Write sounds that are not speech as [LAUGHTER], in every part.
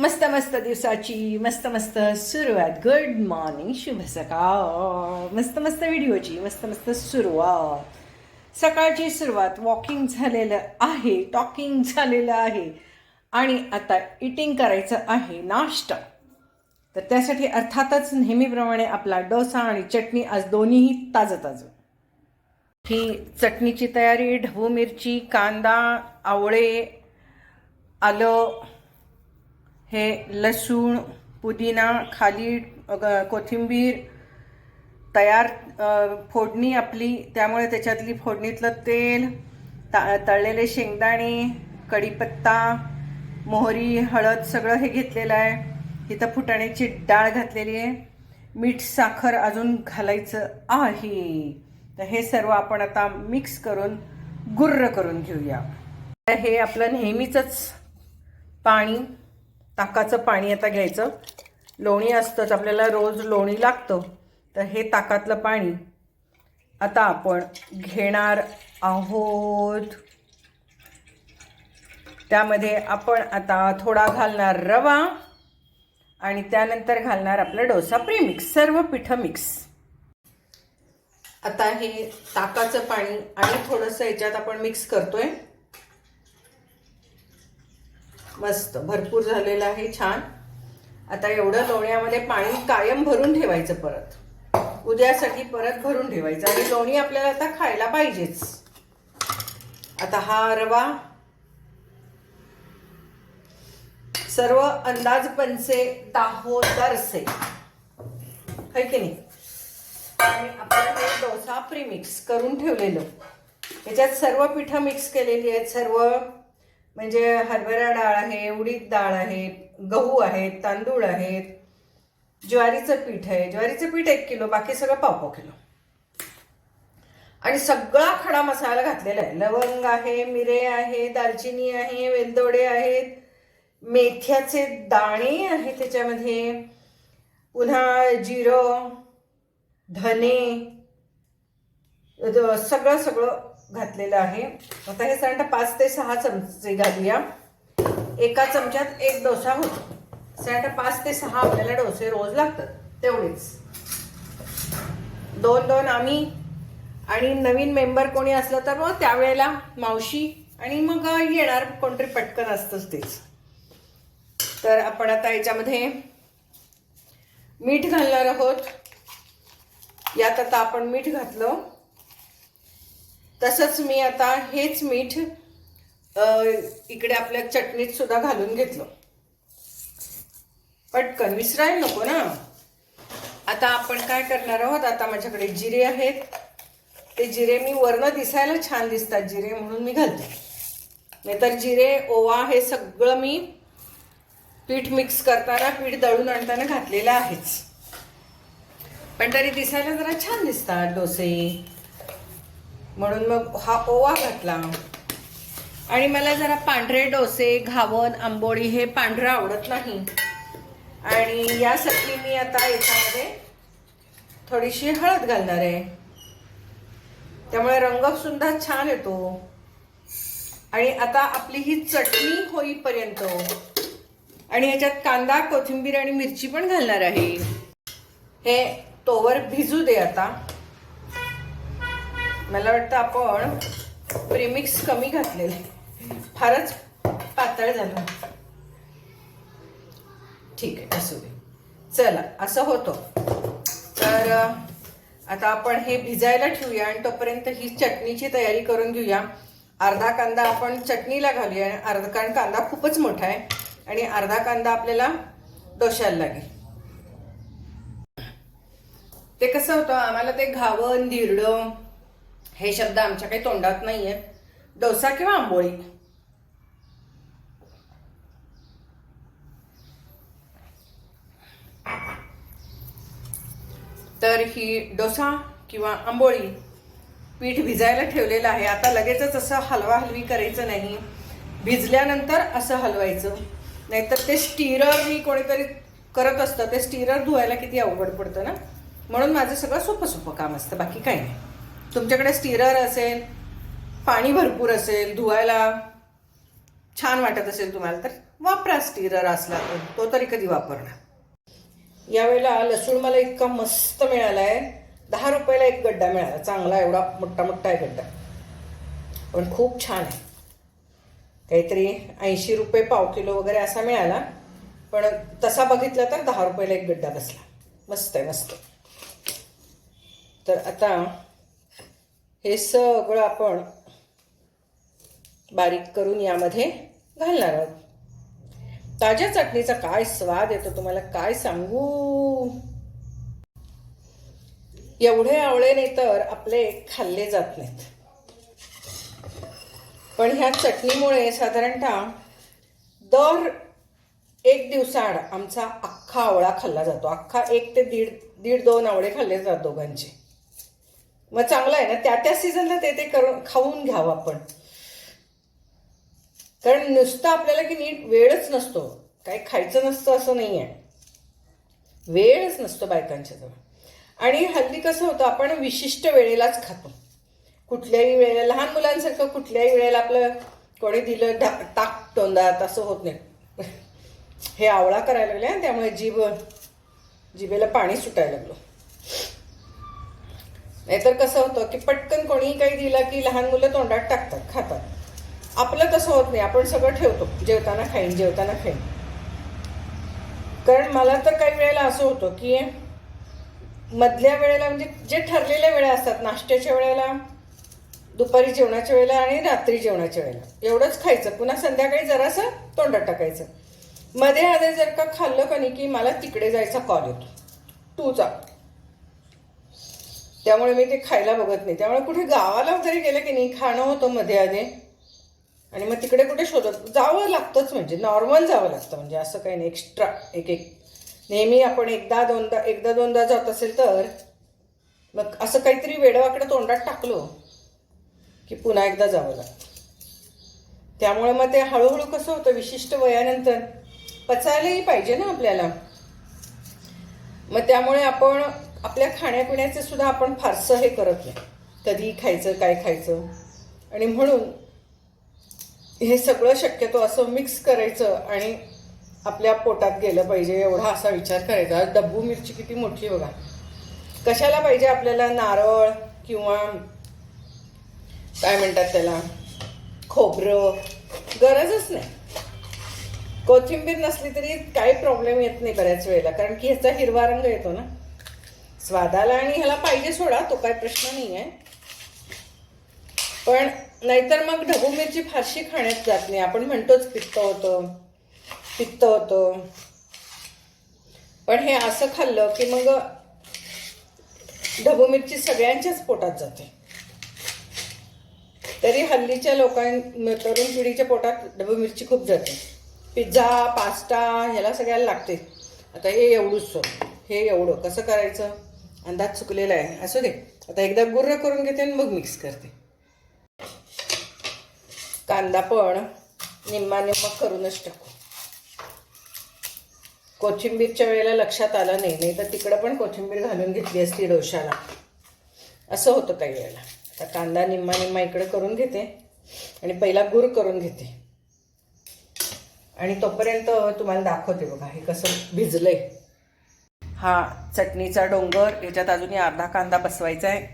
मस्त मस्त दिवसाची मस्त मस्त सुरुवात. गुड मॉर्निंग शुभ सकाळ. मस्त मस्त व्हिडिओची मस्त मस्त सुरुवात. सकाळची सुरुवात वॉकिंग झालेलं आहे टॉकिंग झालेलं आहे. आणि आता इटिंग करायचं आहे नाश्ता. तर त्यासाठी अर्थातच नेहमीप्रमाणे आपला डोसा आणि चटणी आज दोन्हीही ताजं ताजं ही चटणीची तयारी ढबू मिरची कांदा आवळे आलं हे लसूण पुदिना खाली कोथिंबीर तयार फोडणी आपली त्यामुळे त्याच्यातली फोडणीतलं तेल ता तळलेले शेंगदाणे कढीपत्ता मोहरी हळद सगळं हे घेतलेलं आहे. इथं फुटाण्याची डाळ घातलेली आहे. मीठ साखर अजून घालायचं आहे. तर हे सर्व आपण आता मिक्स करून गुर्र करून घेऊया. तर हे आपलं नेहमीचंच पाणी ताकाचं पाणी आता घ्यायचं. लोणी असतंच आपल्याला रोज लोणी लागतं. तर हे ताकातलं पाणी आता आपण घेणार आहोत. त्यामध्ये आपण आता थोडा घालणार रवा आणि त्यानंतर घालणार आपलं डोसा प्रीमिक्स सर्व पिठं मिक्स. आता हे ताकाचं पाणी आणि थोडंसं याच्यात आपण मिक्स करतोय. मस्त भरपूर झालेलं आहे छान. आता एवढं लोण्यामध्ये पाणी कायम भरून ठेवायचं परत. उद्यासाठी परत भरून ठेवायचं. आणि लोणी आपल्याला आता खायला पाहिजेच. आता हा रवा सर्व अंदाज पंचे दाहो दरसे. है की नाही? आणि आपण हे डोसा प्रीमिक्स करून ठेवलेलं. याच्यात सर्व पिठं मिक्स केलेली आहेत सर्व म्हणजे हरभरा डाळ आहे उडीद डाळ आहे गहू आहेत तांदूळ आहेत ज्वारीचं पीठ आहे. ज्वारीचं पीठ एक किलो बाकी सगळं पाव पाव किलो. आणि सगळा खडा मसाला घातलेला आहे. लवंग आहे मिरे आहे दालचिनी आहे वेलदोडे आहेत मेथ्याचे दाणे आहे त्याच्यामध्ये पुन्हा जिरं धने सगळं सगळं घातलेलं आहे. आता हे साधारणतः पाच ते सहा चमचे घालूया. एका चमच्यात एक डोसा होतो. साधारणतः पाच ते सहा आपल्याला डोसे रोज लागतात तेवढेच. दोन दोन आम्ही आणि नवीन मेंबर कोणी असलं तर मग त्यावेळेला मावशी आणि मग येणार कोणतरी पटकन असतंच तेच. तर आपण आता याच्यामध्ये मीठ घालणार आहोत. यात आता आपण मीठ घातलं. तसंच मी आता हेच मीठ इकडे आपल्या चटणीत सुद्धा घालून घेतलं. पटकन विसरायला नको ना. आता आपण काय करणार आहोत? आता माझ्याकडे जिरे आहेत. ते जिरे मी वरनं दिसायला छान दिसतात जिरे म्हणून मी घालते. नाहीतर जिरे ओवा हे सगळं मी पीठ मिक्स करताना पीठ दळून आणताना घातलेलं आहेच. पण तरी दिसायला जरा छान दिसतात डोसे. म्हणून मग हा ओवा घातला. आणि मला जरा पांढरे डोसे घावन आंबोळी हे पांढरं आवडत नाही. आणि यासाठी मी आता याच्यामध्ये थोडीशी हळद घालणार आहे. त्यामुळे रंग सुद्धा छान येतो. आणि आता आपली ही चटणी होईपर्यंत. आणि ह्याच्यात कांदा कोथिंबीर आणि मिरची पण घालणार आहे. हे तोवर भिजू दे आता. मला वाटतं आपण प्रीमिक्स कमी घातलेलं फारच पातळ झालं ठीक आहे असू दे. चला असं होतं. तर आता आपण हे भिजायला ठेवूया आणि तोपर्यंत ही चटणीची तयारी करून घेऊया. अर्धा कांदा आपण चटणीला घालूया. आणि अर्धा कारण कांदा खूपच मोठा आहे आणि अर्धा कांदा आपल्याला डोशायला लागेल. ते कसं होतं? आम्हाला ते घावन धिरडं हे शब्द आमच्या काही तोंडात नाही आहेत डोसा किंवा आंबोळी? तर ही डोसा किंवा आंबोळी पीठ भिजायला ठेवलेलं आहे. आता लगेचच असं हलवा हलवी करायचं नाही. भिजल्यानंतर असं हलवायचं. नाहीतर ते स्टीररनी कोणीतरी करत असतं. ते स्टीरर धुवायला किती अवघड पडतं ना? म्हणून माझं सगळं सोपं सोपं काम असतं. बाकी काही नाही. तुमच्याकडे स्टिरर असेल पाणी भरपूर असेल धुवायला छान वाटत असेल तुम्हाला तर वापरा स्टिरर असला तर. तो तरी कधी वापरणार. यावेळेला लसूण मला इतका मस्त मिळाला आहे दहा रुपयाला एक गड्डा मिळाला. चांगला एवढा मोठा मोठा आहे गड्डा. पण खूप छान आहे. काहीतरी ऐंशी रुपये पाव किलो वगैरे असा मिळाला. पण तसा बघितला तर दहा रुपयाला एक गड्डा बसला. मस्त आहे मस्त तर आता हे सगळं आपण बारीक करून यामध्ये घालणार आहोत. ताज्या चटणीचा काय स्वाद येतो तुम्हाला काय सांगू? एवढे आवळे नाही तर आपले खाल्ले जात नाहीत. पण ह्या चटणीमुळे साधारणतः दर एक दिवसाआड आमचा अख्खा आवळा खाल्ला जातो. अख्खा एक ते दीड दीड दोन आवळे खाल्ले जातात दोघांचे. मग चांगलं आहे ना त्या त्या सीझनला ते ते करून खाऊन घ्यावं आपण. कारण नुसतं आपल्याला की नीट वेळच नसतो. काही खायचं नसतं असं नाही आहे वेळच नसतो बायकांच्या जवळ. आणि हल्ली कसं होतं आपण विशिष्ट वेळेलाच खातो. कुठल्याही वेळेला लहान मुलांसारखं कुठल्याही वेळेला आपलं कोणी दिलं ढा ताक तोंडात असं होत नाही. हे आवळा करायला लागले त्यामुळे जीभ जिभेला पाणी सुटायला लागलं. नाहीतर कसं होतं की पटकन कोणीही काही दिलं की लहान मुलं तोंडात टाकतात खातात. आपलं तसं होत नाही. आपण सगळं ठेवतो. जेवताना खाईन जेवताना खाईन. कारण मला तर काही वेळेला असं होतं की मधल्या वेळेला म्हणजे जे ठरलेल्या वेळा असतात नाश्त्याच्या वेळेला दुपारी जेवणाच्या वेळेला आणि रात्री जेवणाच्या वेळेला. एवढंच खायचं. पुन्हा संध्याकाळी जरासं तोंडात टाकायचं. मध्ये आधी जर का खाल्लं का नाही की मला तिकडे जायचा कॉल येतो. तू जा. त्यामुळे मी ते खायला बघत नाही. त्यामुळे कुठे गावाला जरी गेलं की नाही खाणं होतं मध्ये आधी. आणि मग तिकडे कुठे शोधत जावं लागतंच म्हणजे नॉर्मल जावं लागतं म्हणजे असं काही नाही एक्स्ट्रा एक एक. नेहमी आपण एकदा दोनदा एकदा दोनदा जात असेल तर मग असं काहीतरी वेडवाकडं तोंडात टाकलो की पुन्हा एकदा जावं लागतं. त्यामुळे मग ते हळूहळू कसं होतं विशिष्ट वयानंतर पचायलाही पाहिजे ना आपल्याला. मग त्यामुळे आपण आपल्या खाण्यापिण्याचं सुद्धा आपण फारसं हे करत नाही. कधी खायचं काय खायचं. आणि म्हणून हे सगळं शक्यतो असं मिक्स करायचं आणि आपल्या पोटात गेलं पाहिजे एवढा असा विचार करायचा. डब्बू मिरची किती मोठी बघा. कशाला पाहिजे आपल्याला? नारळ किंवा काय म्हणतात त्याला? खोबरं. गरजच नाही. कोथिंबीर नसली तरी काही प्रॉब्लेम येत नाही बऱ्याच वेळेला. कारण की ह्याचा हिरवा रंग येतो ना. स्वादाला आणि ह्याला पाहिजे सोडा तो काय प्रश्न नाही आहे पण नाहीतर मग ढबू मिरची फारशी खाण्यात जात नाही. आपण म्हणतोच पित्त होतं पित्त होतं. पण हे असं खाल्लं की मग ढबू मिरची सगळ्यांच्याच पोटात जाते. तरी हल्लीच्या लोकां तरुण पिढीच्या पोटात ढबू मिरची खूप जाते. पिझ्झा पास्ता ह्याला सगळ्याला लागते. आता हे एवढंच हे एवढं. कसं करायचं? अंदाज चुकलेला आहे. असू दे. आता एकदा गुर्र करून घेते आणि मग मिक्स करते. कांदा पण निम्मा निम्मा करूनच टाकू. कोथिंबीरच्या वेळेला लक्षात आलं नाही. नाही तर तिकडं पण कोथिंबीर घालून घेतली असती डोशाला असं होतं काही वेळेला. आता कांदा निम्मा निम्मा इकडं करून घेते आणि पहिला गुर करून घेते. आणि तोपर्यंत तुम्हाला दाखवते बघा हे कसं भिजलंय. हा चटणीचा डोंगर याच्यात अजूनही अर्धा कांदा बसवायचा आहे.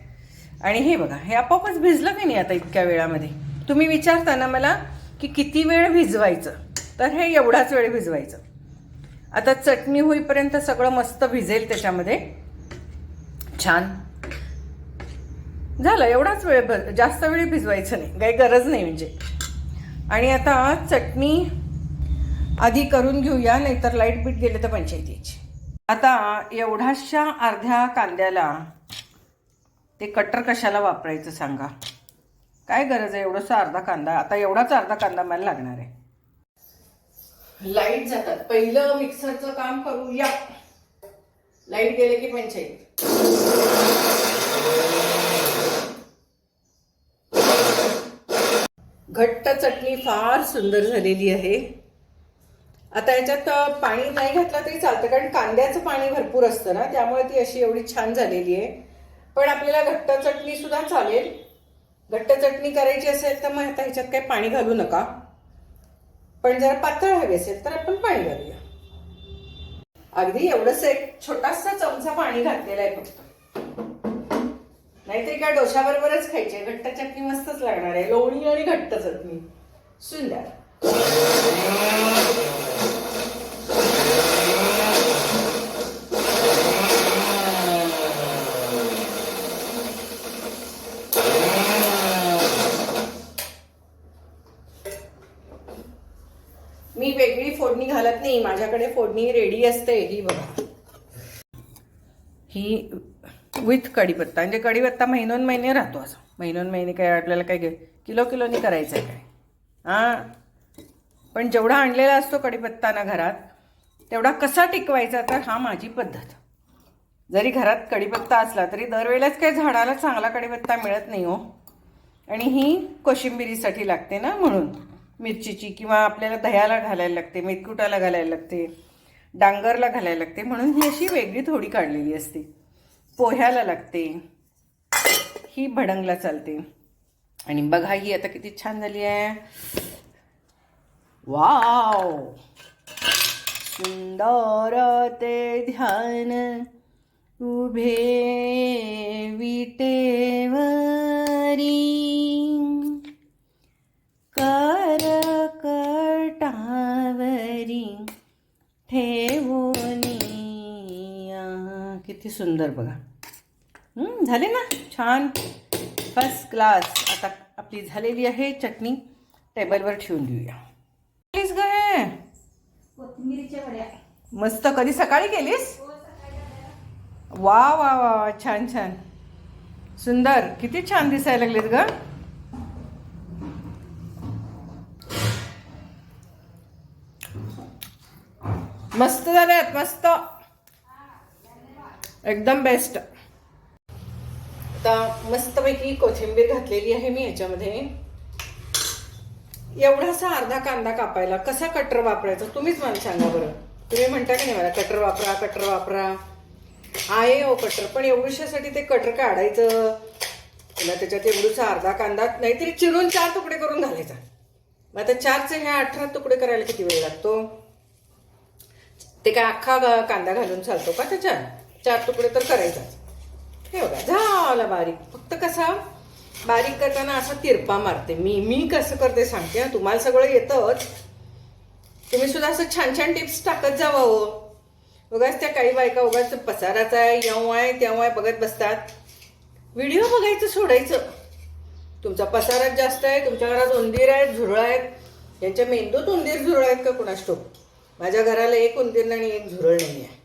आणि हे बघा हे आपोआपच भिजलं की नाही आता इतक्या वेळामध्ये? तुम्ही विचारता ना मला की किती वेळ भिजवायचं? तर हे एवढाच वेळ भिजवायचं. आता चटणी होईपर्यंत सगळं मस्त भिजेल त्याच्यामध्ये. छान. झालं एवढाच वेळ भर जास्त वेळ भिजवायचं नाही. काही गरज नाही म्हणजे. आणि आता चटणी आधी करून घेऊया नाहीतर लाइट बीट गेले तर पंचायतीची. आता एवढ्याशा अर्ध्या कांद्याला ते कटर कशाला वापरायचं सांगा? काय गरज आहे एवढंसा अर्धा कांदा? आता एवढाच अर्धा कांदा मला लागणार आहे. लाइट जातात. पहिलं मिक्सरचं काम करूया. लाइट गेले की पंचायत घट्ट चटणी फार सुंदर झालेली आहे. आता याच्यात पाणी नाही घातलं तरी चालतं कारण कांद्याचं पाणी भरपूर असतं ना त्यामुळे ती अशी एवढी छान झालेली आहे. पण आपल्याला घट्ट चटणी सुद्धा चालेल. घट्ट चटणी करायची असेल तर मग आता ह्याच्यात काही पाणी घालू नका. पण जर पातळ हवी असेल तर आपण पाणी घालूया. अगदी एवढंच एक छोटासा चमचा पाणी घातलेला आहे फक्त. नाहीतरी काय डोशाबरोबरच खायचे घट्ट चटणी मस्तच लागणार आहे. लोणी आणि घट्ट चटणी. सुंदर मी वेगळी फोडणी घालत नाही माझ्याकडे फोडणी रेडी असते ही बघा. ही विथ कढीपत्ता म्हणजे कढीपत्ता महिनोन महिने राहतो असं. महिनोन महिने काय आपल्याला काय घे- किलो किलोनी करायचं आहे काय? हां? पण जेवढा आणलेला असतो कढीपत्ता ना घरात तेवढा कसा टिकवायचा तर हा माझी पद्धत. जरी घरात कढीपत्ता असला तरी दरवेळेलाच काही झाडाला चांगला कढीपत्ता मिळत नाही हो. आणि ही कोशिंबिरीसाठी लागते ना म्हणून. मिरचीची किंवा आपल्याला दह्याला घालायला लागते मेथकुटाला घालायला लागते डांगरला घालायला लागते म्हणून ही अशी वेगळी थोडी काढलेली असते. पोह्याला लागते. ही भडंगला चालते. आणि बघा ही आता किती छान झाली आहे. वाव! सुंदर ते ध्यान उभे विटेवरी. ठेवोनी किती सुंदर बघा. हं, झाले ना? छान. फर्स्ट क्लास आता आपली झालेली आहे चटणी. टेबलवर ठेवून देऊया. केलीस ग हे? मस्त. कधी सकाळी केलीस? वा वा वा वा. छान छान. सुंदर. किती छान दिसायला लागलेत ग. मस्त झाल्यात मस्त. एकदम बेस्ट आता मस्तपैकी कोथिंबीर घातलेली आहे मी याच्यामध्ये. एवढासा अर्धा कांदा कापायला कसा कटर वापरायचा तुम्हीच मला सांगा बरं. तुम्ही म्हणता की नाही मला कटर वापरा कटर वापरा. आहे हो कटर पण एवढ्यासाठी ते कटर काढायचं. त्याला त्याच्यात एवढूसा अर्धा कांदा नाहीतरी चिरून चार तुकडे करून घालायचा. मग आता चारचे ह्या अठरा तुकडे करायला किती वेळ लागतो? ते काय अख्खा कांदा घालून चालतो का त्याच्यात? चार तुकडे तर करायचाच. हे बघा झाला बारीक. फक्त कसा बारीक करताना असा तिरपा मारते. मी मी कसं करते सांगते तुम्हाला सगळं येतंच. तुम्ही सुद्धा असं छान छान टिप्स टाकत जावं हो उगाच त्या काही बायका उगाच पसाराचा आहे यव आहे तेव्हा आहे बघत बसतात. व्हिडिओ बघायचं सोडायचं. तुमचा पसाराच जास्त आहे तुमच्या घरात उंदीर आहेत झुरळ आहेत. यांच्या मेंदूत उंदीर झुरळ आहेत का कुणास ठाऊक? माझ्या घराला एक उंदीर आणि एक झुरळ नाही आहे.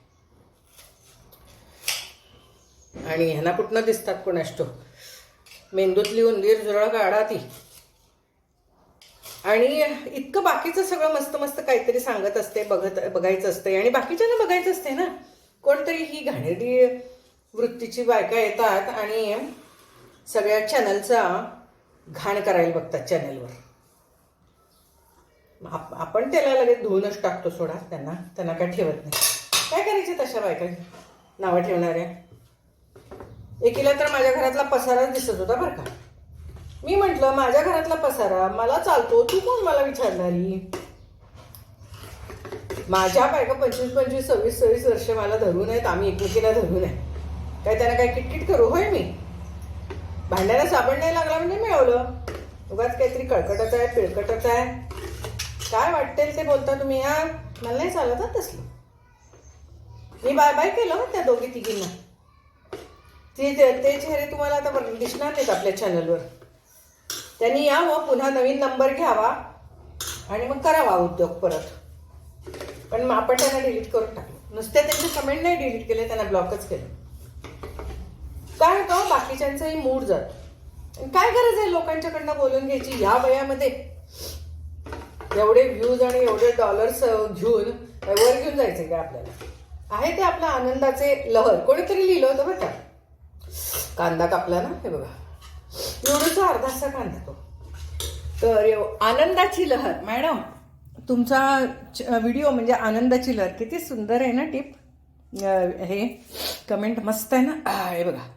आणि ह्यांना कुठनं दिसतात कोणाष्टो मेंदूतली उंदीर झुरळ काढा ती आणि इतकं बाकीचं सगळं मस्त मस्त काहीतरी सांगत असते बघत बघायचं असते. आणि बाकीच्यांना बघायचं असते ना. कोणतरी ही घाणेरडी वृत्तीची बायका येतात आणि सगळ्या चॅनलचा घाण करायला बघतात चॅनलवर आप- आपण त्याला लगेच धुवूनच टाकतो सोडा त्यांना त्यांना काय ठेवत नाही. काय करायचे तशा बायका नावं ठेवणाऱ्या? एकीला तर माझ्या घरातला पसाराच दिसत होता बरं का. मी म्हटलं माझ्या घरातला पसारा मला चालतो तू कोण मला विचारणारी? माझ्या बायका पंचवीस पंचवीस सव्वीस सव्वीस वर्ष मला धरून आहेत आम्ही एकमेकीला धरून आहे. काय त्यांना काय किटकिट करू? होय मी. भांड्याला साबण नाही लागला म्हणजे मिळवलं. उगाच काहीतरी कळकटत आहे पिळकटत आहे. काय वाटतेल ते बोलता तुम्ही या मला नाही चालत हं तसलं. मी बाय बाय केलं त्या दोघी तिघींना. ते ते चेहरे तुम्हाला आता दिसणार नाहीत आपल्या चॅनलवर त्यांनी यावं पुन्हा नवीन नंबर घ्यावा आणि मग करावा उद्योग परत. पण मग आपण त्यांना डिलीट करून टाकलं. नुसते त्यांचे कमेंट नाही डिलीट केले त्यांना ब्लॉकच केलं. काय होतं बाकीच्यांचाही मूड जात. काय गरज आहे लोकांच्याकडनं बोलून घ्यायची? या वयामध्ये एवढे व्ह्यूज आणि एवढे डॉलर्स घेऊन वर घेऊन जायचे काय आपल्याला? आहे ते आपल्या आनंदाचे लहर. कोणीतरी लिहिलं होतं बरं का? कांदा कापला ना? हे बघा. एवढंचा अर्धासा कांदा तो. तर आनंदाची लहर. मॅडम तुमचा व्हिडिओ म्हणजे आनंदाची लहर. किती सुंदर आहे ना टिप? हे कमेंट मस्त आहे ना? [CLEARS THROAT] हे बघा.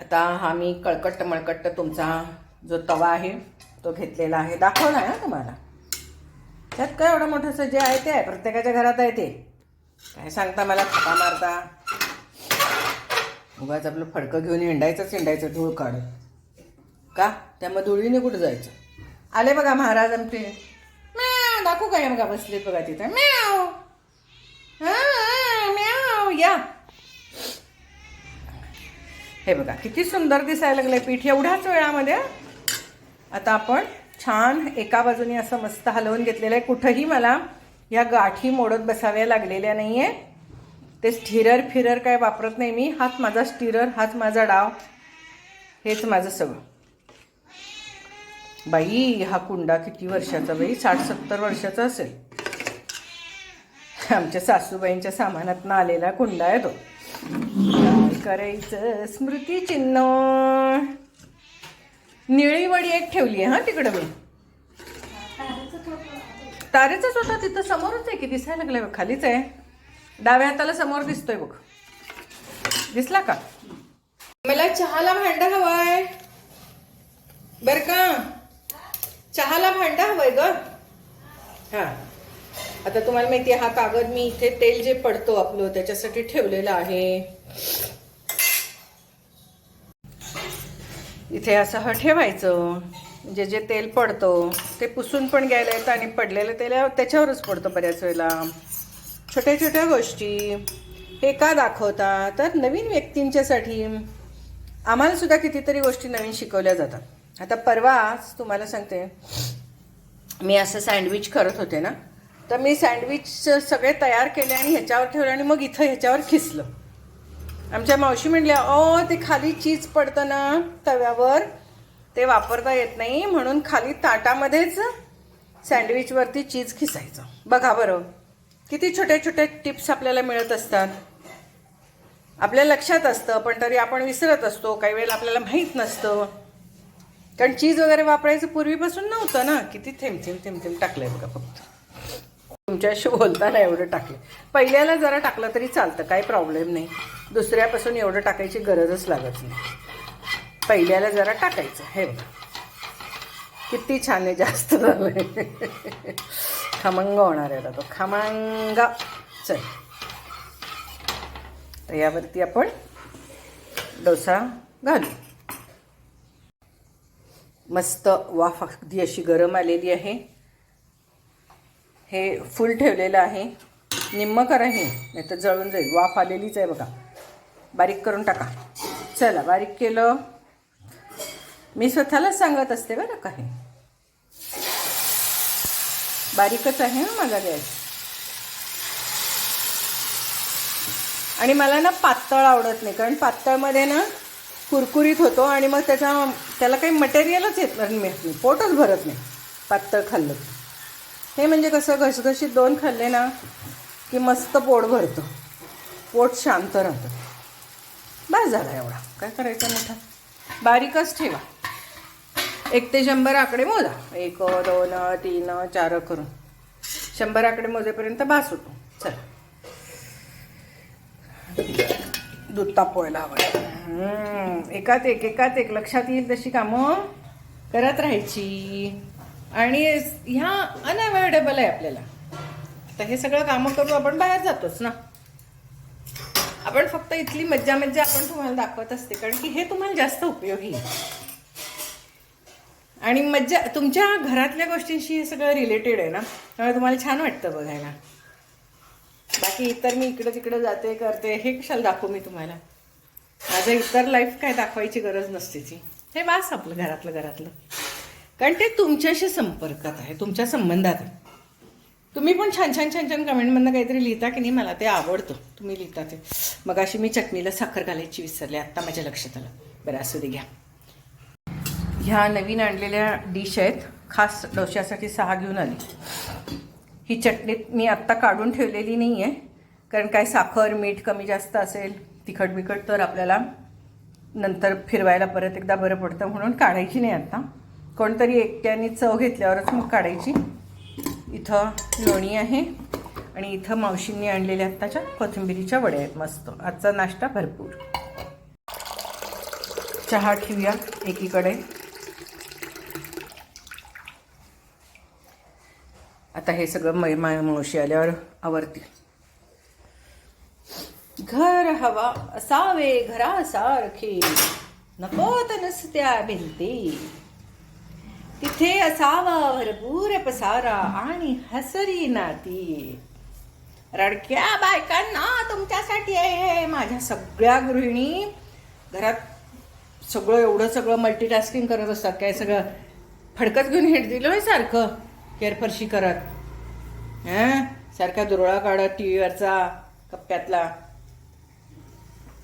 आता हा मी कळकट्ट मळकट्ट तुमचा जो तवा आहे तो घेतलेला आहे. दाखवला आहे ना तुम्हाला. त्यात काय एवढं मोठंसं जे आहे ते आहे? प्रत्येकाच्या घरात आहे ते. काय सांगता मला? थापा मारता. उगाच आपलं फडकं घेऊन हिंडायचंच हिंडायचं धूळ काढत का? त्यामुळे धुळीने कुठं जायचं? आले बघा महाराज आमचे. म्याव दाखवू काय बघा बसले बघा तिथं. म्याव. म्याव या. हे बघा किती सुंदर दिसायला लागलंय पीठ एवढ्याच वेळामध्ये आता आपण छान एका बाजूने असं मस्त हलवून घेतलेलं आहे. कुठंही मला या गाठी मोडत बसाव्या लागलेल्या नाही आहे ते स्टिरर फिरर काय वापरत नाही मी. हाच माझा स्टिरर हाच माझा डाव. हेच माझं सगळं. बाई हा कुंडा किती वर्षाचा बाई? साठ सत्तर वर्षाचा असेल. आमच्या सासूबाईंच्या सामानातनं आलेला कुंडा आहे तो. काय करायचं? स्मृतिचिन्ह. निळी वडी एक ठेवली आहे हा तिकडं मी तारेचंच होता तिथं समोरच आहे की दिसायला लागलंय बघ खालीच आहे. डाव्या हाताला समोर दिसतोय बघ. दिसला का? मला चहाला भांड हवाय. बर का? चहाला भांड हवंय ग. हा. आता तुम्हाला माहिती आहे हा कागद मी इथे तेल जे पडतो आपलं त्याच्यासाठी ठेवलेलं आहे. इथे असं ह ठेवायचं. जे जे तेल पडतं ते पुसून पण घ्यायला येतं आणि पडलेलं तेल त्याच्यावरच पडतं बऱ्याच वेळेला. छोट्या छोट्या गोष्टी. हे का दाखवतात तर नवीन व्यक्तींच्यासाठी आम्हालासुद्धा कितीतरी गोष्टी नवीन शिकवल्या जातात. आता परवाच तुम्हाला सांगते. मी असं सँडविच करत होते ना? तर मी सँडविच सगळे तयार केले आणि ह्याच्यावर ठेवलं आणि मग इथं ह्याच्यावर खिसलं. आमच्या मावशी म्हणल्या ओ ते खाली चीज पडतं ना तव्यावर ते वापरता येत नाही म्हणून खाली ताटामध्येच सँडविचवरती चीज खिसायचं. बघा बरं किती छोट्या छोट्या टिप्स आपल्याला मिळत असतात. आपल्या लक्षात असतं पण तरी आपण विसरत असतो काही वेळेला आपल्याला माहीत नसतं. कारण चीज वगैरे वापरायचं पूर्वीपासून नव्हतं ना किती थेंब थेंब थेंब थेंब टाकलंय बघा फक्त. तुमच्याशी बोलताना एवढं टाकलं. पहिल्याला जरा टाकलं तरी चालतं काही प्रॉब्लेम नाही. दुसऱ्यापासून एवढं टाकायची गरजच लागत नाही. पहिल्याला जरा टाकायचं हे बघा. किती छान आहे जास्त झालंय. खमंग होणार आहे तो. खमंग. चल. तर यावरती आपण डोसा घालू. मस्त वाफ अगदी अशी गरम आलेली आहे. हे फुल ठेवलेलं आहे. निम्म करा हे नाही तर जळून जाईल. वाफ आलेलीच आहे बघा. बारीक करून टाका. चला बारीक केलं. मी स्वतःलाच सांगत असते बरं का हे. बारीकच आहे ना माझा गॅस. आणि मला ना पातळ आवडत नाही कारण पातळमध्ये ना कुरकुरीत होतो आणि मग त्याचा त्याला काही मटेरियलच येत नाही मिळत नाही पोटच भरत नाही. पातळ खाल्लं. हे म्हणजे कसं घसघशीत दोन खाल्ले ना की मस्त पोट भरतं. पोट शांत राहतं. बस झाला एवढा. काय करायचं मोठा? बारीकच ठेवा. एक ते शंभर आकडे मोजा. एक दोन तीन चार करून. शंभर आकडे मोजेपर्यंत बास होतो. चला. दूध तापवायला हवं एकात एक एकात एक. लक्षात येईल तशी कामं. करत राहायची. आणि ह्या अनअवॉइडेबल आहे आपल्याला. तर हे सगळं कामं करून आपण बाहेर जातोच ना. आपण फक्त इथली मज्जा मज्जा आपण तुम्हाला दाखवत असते कारण की हे तुम्हाला जास्त उपयोगी आहे. आणि मज्जा तुमच्या घरातल्या गोष्टींशी हे सगळं रिलेटेड आहे ना त्यामुळे तुम्हाला छान वाटतं बघायला. बाकी इतर मी इकडं तिकडं जाते करते हे कशाला दाखवू मी तुम्हाला? माझं इतर लाईफ काय दाखवायची गरज नसते ती. हे वास आपलं घरातलं घरातलं. कारण ते तुमच्याशी संपर्कात आहे तुमच्या संबंधात आहे. तुम्ही पण छान छान छान छान कमेंटमधनं काहीतरी लिहिता की नाही मला ते आवडतं. तुम्ही लिहिता ते. मग अशी मी चटणीला साखर घालायची विसरले आत्ता माझ्या लक्षात आलं. बरं असू दे घ्या. ह्या नवीन आणलेल्या डिश आहेत. खास डोश्यासाठी सहा घेऊन आली. ही चटणीत मी आत्ता काढून ठेवलेली नाही आहे कारण काय साखर मीठ कमी जास्त असेल तिखट बिखट तर आपल्याला नंतर फिरवायला परत एकदा बरं पडतं म्हणून काढायची नाही आत्ता. कोणतरी एकट्याने चव घेतल्यावरच मग काढायची. इथं लोणी आहे आणि इथं मावशींनी आणलेल्या आत्ताच्या कोथिंबिरीच्या वड्या आहेत मस्त. आजचा नाश्ता भरपूर. चहा ठेवूया एकीकडे. आता हे सगळं मै मावशी आल्यावर आवरतील. घर हवा असावे घरा सारखे नको नकोत नसत्या भिंती. तिथे असावा भरपूर पसारा आणि हसरी नाती. रडक्या बायकांना तुमच्यासाठी आहे माझ्या सगळ्या गृहिणी. घरात सगळं एवढं सगळं मल्टीटास्किंग करत असतात. काय सगळं फडकत घेऊन हेट दिलं आहे सारखं? केरफरशी करत. हां? सारखा दुरळा काढत टी व्हीवरचा कप्प्यातला.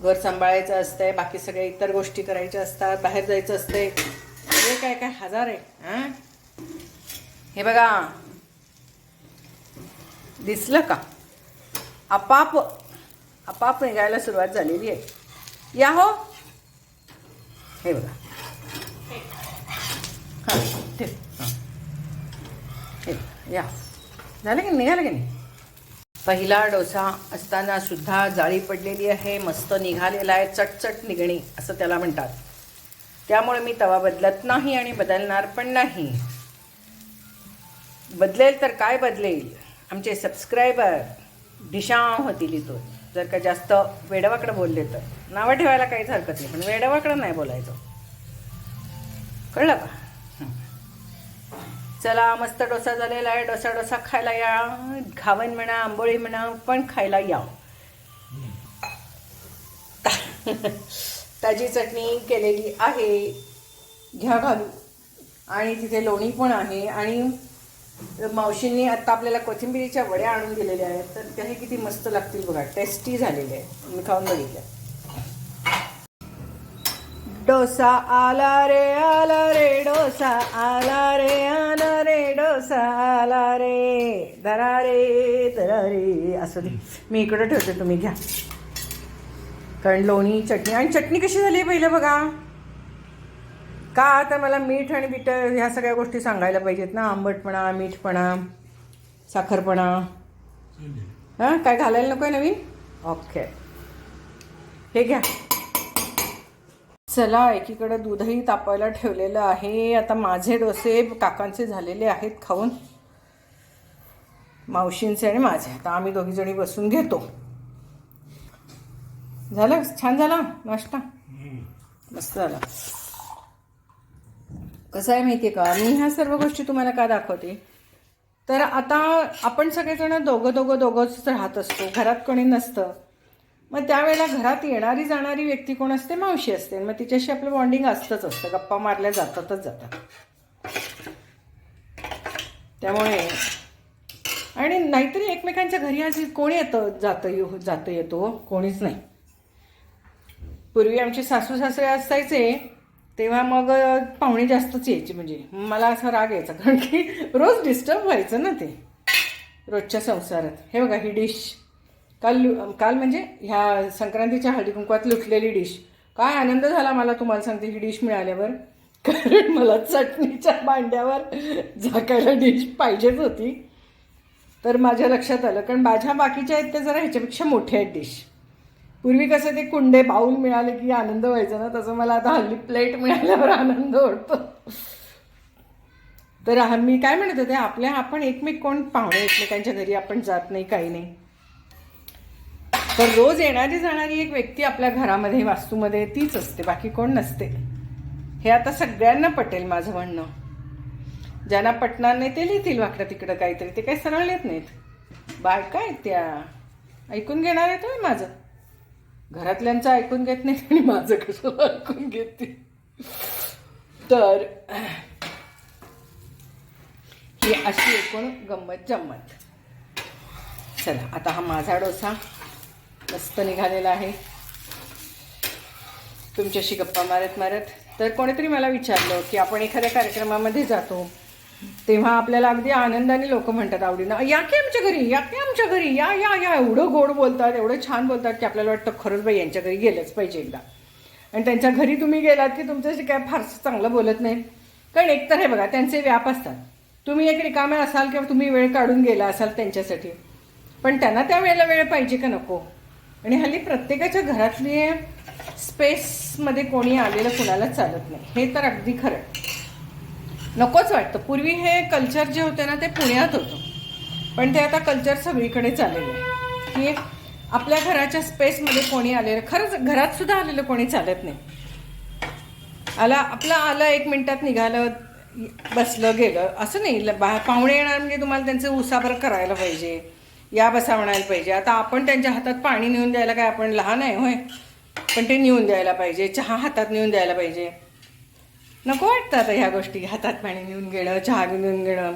घर सांभाळायचं असतंय बाकी सगळ्या इतर गोष्टी करायच्या असतात बाहेर जायचं असतंय. हे काय काय हजार आहे हे? बघा. दिसलं का? आपाप आपाप निघायला सुरुवात झालेली आहे. या हो. हे बघा. हां हां. या. झालं की निघालं की नाही? पहिला डोसा असताना सुद्धा जाळी पडलेली आहे मस्त निघालेला आहे चटचट निघणी असं त्याला म्हणतात. त्यामुळे मी तवा बदलत नाही आणि बदलणार पण नाही. बदलेल तर काय बदलेल? आमचे सबस्क्रायबर ढिशाव होतील इथून जर का जास्त वेडवाकडं बोलले तर. नावं ठेवायला काहीच हरकत नाही पण वेडवाकडं नाही बोलायचं. कळलं का. चला मस्त डोसा झालेला आहे. डोसा डोसा खायला या. घावन म्हणा आंबोळी म्हणा पण खायला या. [LAUGHS] ताजी चटणी केलेली आहे. घ्या घालू. आणि तिथे लोणी पण आहे. आणि मावशींनी आता आपल्याला कोथिंबिरीच्या वड्या आणून दिलेल्या आहेत. तर त्याही किती मस्त लागतील बघा. टेस्टी झालेले आहेत. मी खाऊन बघितल्या डोसा आला रे आला रे. डोसा आला रे आला रे. डोसा आला रे. धरा रे धरा रे. असं दे. मी इकडं ठेवते तुम्ही घ्या. कारण लोणी चटणी. आणि चटणी कशी झाली आहे पहिलं बघा? का आता मला मीठ आणि बीट ह्या सगळ्या गोष्टी सांगायला पाहिजेत ना? आंबटपणा मीठपणा साखरपणा हां? काय घालायला नको आहे नवीन? ओके हे घ्या. चला एकीकडे दूधही तापायला ठेवलेलं आहे. आता माझे डोसे काकांचे झालेले आहेत खाऊन. मावशींचे आणि माझे. आता आम्ही दोघीजणी बसून घेतो. झालं? छान झाला? नाश्ता? मस्त झाला. कसं आहे माहिती आहे का? मी ह्या सर्व गोष्टी तुम्हाला का दाखवते? तर आता आपण सगळेजण दोघं दोघं दोघंच राहत असतो. घरात कोणी नसतं. मग त्यावेळेला घरात येणारी जाणारी व्यक्ती कोण असते? मावशी असते. मग तिच्याशी आपलं बॉन्डिंग असतंच असतं. गप्पा मारल्या जातातच जातात. त्यामुळे आणि नाहीतरी एकमेकांच्या घरी आज कोणी येतं जातं येऊ जातं येतो. कोणीच नाही. पूर्वी आमचे सासू सासरे असायचे तेव्हा मग पाहुणे जास्तच यायचे. म्हणजे मला असा राग यायचा कारण की रोज डिस्टर्ब व्हायचं ना ते. रोजच्या संसारात. हे बघा ही डिश काल लु- काल म्हणजे ह्या संक्रांतीच्या हळदी कुंकवात लुटलेली डिश काय आनंद झाला मला तुम्हाला सांगते ही डिश मिळाल्यावर. कारण मला चटणीच्या भांड्यावर झाकायला डिश पाहिजेच होती. तर माझ्या लक्षात आलं कारण माझ्या बाकीच्या आहेत त्या जरा ह्याच्यापेक्षा मोठ्या आहेत डिश पूर्वी कसं ते कुंडे बाऊल मिळाले की आनंद व्हायचा ना तसं मला आता हल्ली प्लेट मिळाल्यावर आनंद होतो. तर मी काय म्हणत होते आपल्या आपण एकमेक कोण? पाहुणे एकमेकांच्या घरी आपण जात नाही काही नाही. तर रोज येणारी जाणारी एक व्यक्ती आपल्या घरामध्ये वास्तूमध्ये तीच असते बाकी कोण नसते. हे आता सगळ्यांना पटेल माझं म्हणणं. ज्यांना पटणार नाही ते लिहितील वाकडं तिकडं काहीतरी ते काही सरळ लिहित नाहीत. बायका आहेत त्या. ऐकून घेणार आहेत तुम्ही माझं? घरातल्यांचं ऐकून घेत नाही आणि माझं कसं ऐकून घेते? तर ही अशी एकूण गंमत जम्मत. चला आता हा माझा डोसा मस्त निघालेला आहे. तुमच्याशी गप्पा मारत मारत. तर कोणीतरी मला विचारलं की आपण एखाद्या कार्यक्रमामध्ये जातो. तेव्हा आपल्याला अगदी आनंदाने लोक म्हणतात आवडीनं या की आमच्या घरी या की आमच्या घरी या या या एवढं गोड बोलतात एवढं छान बोलतात की आपल्याला वाटतं खरंच बाई यांच्या घरी गेलंच पाहिजे एकदा. आणि त्यांच्या घरी तुम्ही गेलात की तुमच्याशी काय फारसं चांगलं बोलत नाही. कारण एकतर हे बघा त्यांचे व्याप असतात. तुम्ही एक रिकामे असाल किंवा तुम्ही वेळ काढून गेला असाल त्यांच्यासाठी पण त्यांना त्या वेळेला वेळ पाहिजे का नको? आणि हल्ली प्रत्येकाच्या घरातली स्पेसमध्ये कोणी आलेलं कुणाला चालत नाही. हे तर अगदी खरं नकोच वाटतं. पूर्वी हे कल्चर जे होते ना ते पुण्यात होतं. पण ते आता कल्चर सगळीकडे चाललेलं आहे. की आपल्या घराच्या स्पेसमध्ये कोणी आलेलं खरंच घरात सुद्धा आलेलं कोणी चालत नाही. आला आपलं आलं एक मिनटात निघालं बसलं गेलं. असं नाही ल- बा- पाहुणे येणार म्हणजे तुम्हाला त्यांचं उसाबर करायला पाहिजे. या बसा म्हणायला पाहिजे. आता आपण त्यांच्या हातात पाणी नेऊन द्यायला काय आपण लहान आहे होय. पण ते नेऊन द्यायला पाहिजे. चहा हातात नेऊन द्यायला पाहिजे. नको वाटतं आता ह्या गोष्टी हातात पाणी नेऊन घेणं चहा घेऊन घेणं.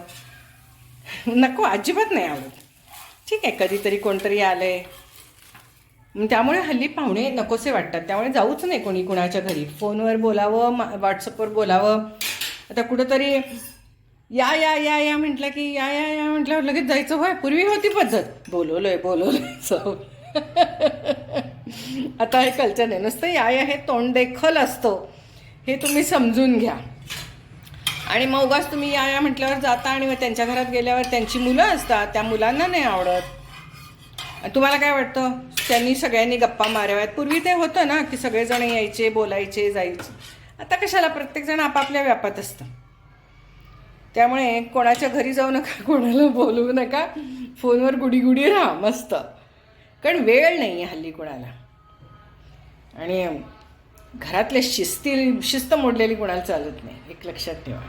नको अजिबात नाही आवडत. ठीक आहे कधीतरी कोणतरी आलंय. मग त्यामुळे हल्ली पाहुणे नकोसे वाटतात. त्यामुळे जाऊच नाही कोणी कुणाच्या घरी. फोनवर बोलावं मा व्हॉट्सअपवर बोलावं. आता कुठंतरी या या या या म्हटलं की या या या म्हटल्यावर लगेच जायचं होय पूर्वी होती पद्धत. बोलवलंय बोलवलंय [LAUGHS] आता हे कल्चर नाही नुसतं या या हे तोंड देखल असतो. हे तुम्ही समजून घ्या. आणि मग उगाच तुम्ही या या म्हटल्यावर जाता आणि मग त्यांच्या घरात गेल्यावर त्यांची मुलं असतात त्या मुलांना नाही आवडत. तुम्हाला काय वाटतं? त्यांनी सगळ्यांनी गप्पा माराव्यात. पूर्वी ते होतं ना की सगळेजण यायचे बोलायचे जायचे. आता कशाला? प्रत्येकजण आपापल्या व्यापात असतं. त्यामुळे कोणाच्या घरी जाऊ नका [LAUGHS] कोणाला बोलवू नका. फोनवर गुडी गुडी राहा मस्त. कारण वेळ नाही आहे हल्ली कोणाला. आणि घरातल्या शिस्ती शिस्त मोडलेली कोणाला चालत नाही एक लक्षात ठेवा.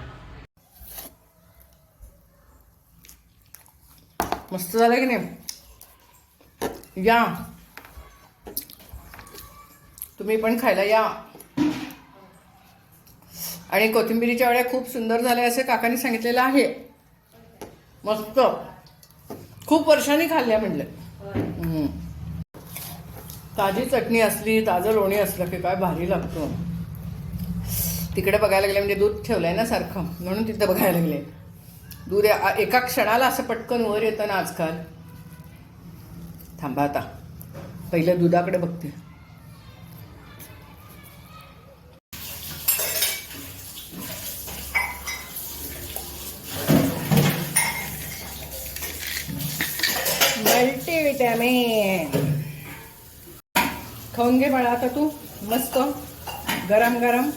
मस्त झालं की नाही? या. तुम्ही पण खायला या. आणि कोथिंबिरीच्या वड्या खूप सुंदर झाल्या असे काकांनी सांगितलेलं आहे. मस्त. खूप वर्षांनी खाल्ल्या म्हणलं. ताजी चटणी असली ताजं लोणी असलं की काय भारी लागतो. तिकडे बघायला गेले म्हणजे दूध ठेवलं आहे ना सारखं म्हणून तिथं बघायला लागले. दूध एका क्षणाला असं पटकन वर येतं ना आजकाल. थांबा आता. पहिलं दुधाकडे बघते. मल्टीविटॅमिन खाऊन घे बाळा आता तू. मस्त. गरम गरम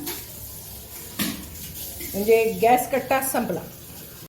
म्हणजे गॅस कट्टा संपला.